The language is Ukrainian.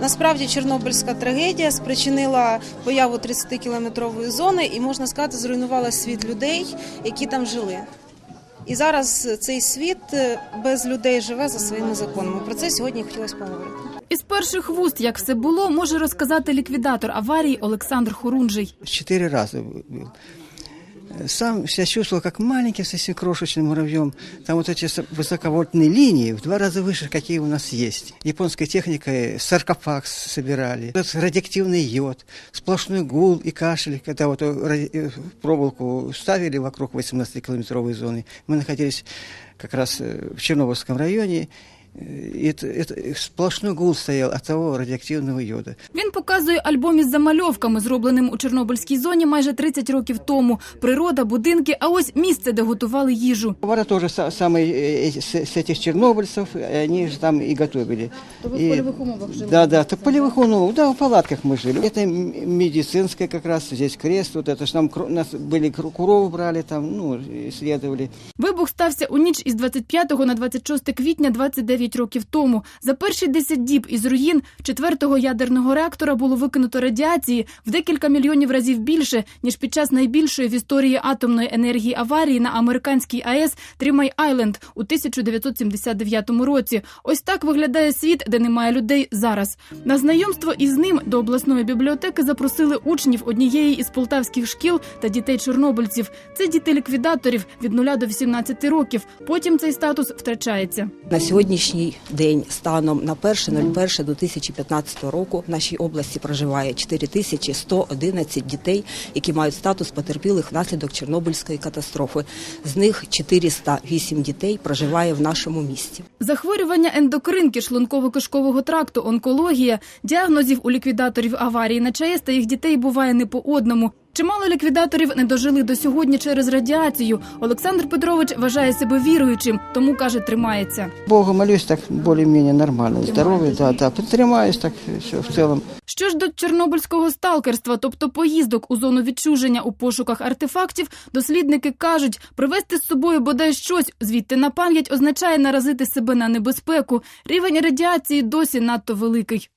Насправді Чорнобильська трагедія спричинила появу 30-кілометрової зони і можна сказати, зруйнувала світ людей, які там жили. І зараз цей світ е, без людей живе за своїми законами. Про це сьогодні хотілося поговорити. Із перших вуст, як все було, може розказати ліквідатор аварії Олександр Хорунжий. Четыре раза был Сам себя чувствовал как маленьким, совсем крошечным муравьем. Там вот эти со- высоковольтные линии в два раза выше, какие у нас есть. Японской техникой саркофаг с- собирали. Этот радиоактивный йод, сплошной гул и кашель. Когда вот э, ради- э, проволоку ставили вокруг 18-километровой зоны, мы находились как раз э, в Чернобыльском районе. Э, И это, это сплошной гул стоял от того радиоактивного йода. Він показує альбом із замальовками, зробленим у Чорнобильській зоні майже 30 років тому. Природа, будинки, а ось місце, де готували їжу. Повара тоже са- самые э, эти- с, с этих чернобыльцев, э, они же там и готовили. То вы в И- полевых умовах жили? Да, да, то в полевых умовах, да, в палатках мы жили. Это м- медицинская как раз, здесь крест, вот это ж нам, кро- нас были кру- кровь брали там, ну, исследовали. Вибух стався у ніч із 25 на 26 квітня 29 років тому. За перші 10 діб із руїн четвертого ядерного реактора було викинуто радіації в декілька мільйонів разів більше, ніж під час найбільшої в історії атомної енергії аварії на американській АЕС Трімай Айленд у 1979 році. Ось так виглядає світ, де немає людей зараз. На знайомство із ним до обласної бібліотеки запросили учнів однієї із полтавських шкіл та дітей чорнобильців. Це діти ліквідаторів від 0 до 18 років. Потім цей статус втрачається. На сьогоднішній день станом на 1.01 2015 року в нашій області проживає 4111 дітей, які мають статус потерпілих внаслідок Чорнобильської катастрофи. З них 408 дітей проживає в нашому місті. Захворювання ендокринки, шлунково-кишкового тракту, онкологія, діагнозів у ліквідаторів аварії на ЧАЕС та їх дітей буває не по одному. Чимало ліквідаторів не дожили до сьогодні через радіацію. Олександр Петрович вважає себе віруючим, тому каже, тримається. Богу молюсь так более-менее нормально, здоровый, да, да, притримаюсь так все в целом. Що ж до чорнобильського сталкерства, тобто поїздок у зону відчуження у пошуках артефактів, дослідники кажуть, привезти з собою бодай щось звідти на пам'ять означає наразити себе на небезпеку. Рівень радіації досі надто великий.